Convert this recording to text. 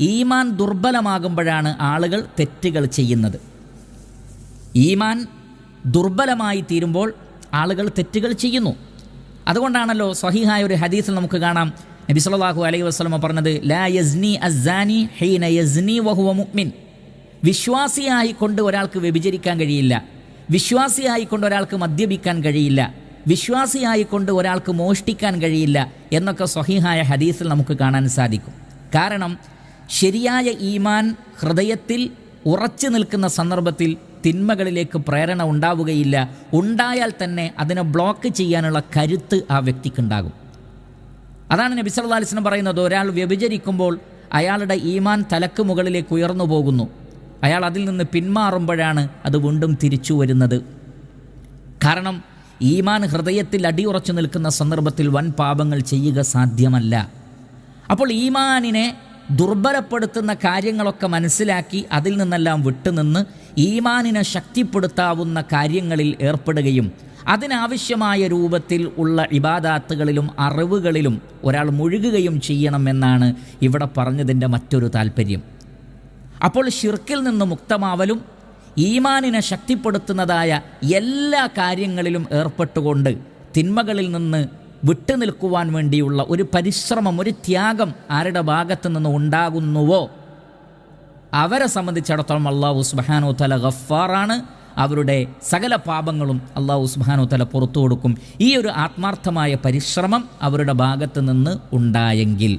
ഈമാൻ ദുർബലമാകുമ്പോഴാണ് ആളുകൾ തെറ്റുകൾ ചെയ്യുന്നത്. ഈമാൻ ദുർബലമായി തീരുമ്പോൾ ആളുകൾ തെറ്റുകൾ ചെയ്യുന്നു. അതുകൊണ്ടാണല്ലോ സ്വഹീഹായ ഒരു ഹദീസിൽ നമുക്ക് കാണാം. നബി സല്ലല്ലാഹു അലൈഹി വസല്ലമ പറഞ്ഞത് ലാ യസ്നി അസ്സാനി ഹീന യസ്നി വഹുവ മുഅ്മിൻ. വിശ്വാസിയായി കൊണ്ട് ഒരാൾക്ക് വ്യഭിചരിക്കാൻ കഴിയില്ല. വിശ്വാസിയായി കൊണ്ട് ഒരാൾക്ക് മദ്യപിക്കാൻ കഴിയില്ല. വിശ്വാസിയായി കൊണ്ട് ഒരാൾക്ക് മോഷ്ടിക്കാൻ കഴിയില്ല എന്നൊക്കെ സ്വഹിഹായ ഹദീസിൽ നമുക്ക് കാണാൻ സാധിക്കും. കാരണം ശരിയായ ഈമാൻ ഹൃദയത്തിൽ ഉറച്ചു നിൽക്കുന്ന സന്ദർഭത്തിൽ തിന്മകളിലേക്ക് പ്രേരണ ഉണ്ടാവുകയില്ല. ഉണ്ടായാൽ തന്നെ അതിനെ ബ്ലോക്ക് ചെയ്യാനുള്ള കരുത്ത് ആ വ്യക്തിക്കുണ്ടാകും. അതാണ് നബി സല്ലല്ലാഹു അലൈഹി വസല്ലം പറയുന്നത്. ഒരാൾ വ്യഭിചരിക്കുമ്പോൾ അയാളുടെ ഈമാൻ തലക്ക് മുകളിലേക്ക് ഉയർന്നു പോകുന്നു. അയാൾ അതിൽ നിന്ന് പിന്മാറുമ്പോഴാണ് അത് വീണ്ടും തിരിച്ചു വരുന്നത്. കാരണം ഈമാൻ ഹൃദയത്തിൽ അടിയുറച്ചു നിൽക്കുന്ന സന്ദർഭത്തിൽ വൻ പാപങ്ങൾ ചെയ്യുക സാധ്യമല്ല. അപ്പോൾ ഈമാനിനെ ദുർബലപ്പെടുത്തുന്ന കാര്യങ്ങളൊക്കെ മനസ്സിലാക്കി അതിൽ നിന്നെല്ലാം വിട്ടുനിന്ന് ഈമാനിനെ ശക്തിപ്പെടുത്താവുന്ന കാര്യങ്ങളിൽ ഏർപ്പെടുകയും അതിനാവശ്യമായ രൂപത്തിൽ ഉള്ള ഇബാദാത്തുകളിലും അറിവുകളിലും ഒരാൾ മുഴുകുകയും ചെയ്യണമെന്നാണ് ഇവിടെ പറഞ്ഞതിന്റെ മറ്റൊരു താല്പര്യം അപ്പോൾ ഷിർക്കിൽ നിന്ന് മുക്തമാവലും ഈമാനിനെ ശക്തിപ്പെടുത്തുന്നതായ എല്ലാ കാര്യങ്ങളിലും ഏർപ്പെട്ടുകൊണ്ട് തിന്മകളിൽ നിന്ന് വിട്ടുനിൽക്കുവാൻ വേണ്ടിയുള്ള ഒരു പരിശ്രമം ഒരു ത്യാഗം ആരുടെ ഭാഗത്തു നിന്ന് ഉണ്ടാകുന്നുവോ? അവരെ സംബന്ധിച്ചിടത്തോളം അള്ളാഹു സുബാനു തല ഗഫാറാണ് അവരുടെ സകല പാപങ്ങളും അള്ളാഹു സുബാനു തല പുറത്തു കൊടുക്കും ഈ ഒരു ആത്മാർത്ഥമായ പരിശ്രമം അവരുടെ ഭാഗത്ത് നിന്ന് ഉണ്ടായെങ്കിൽ.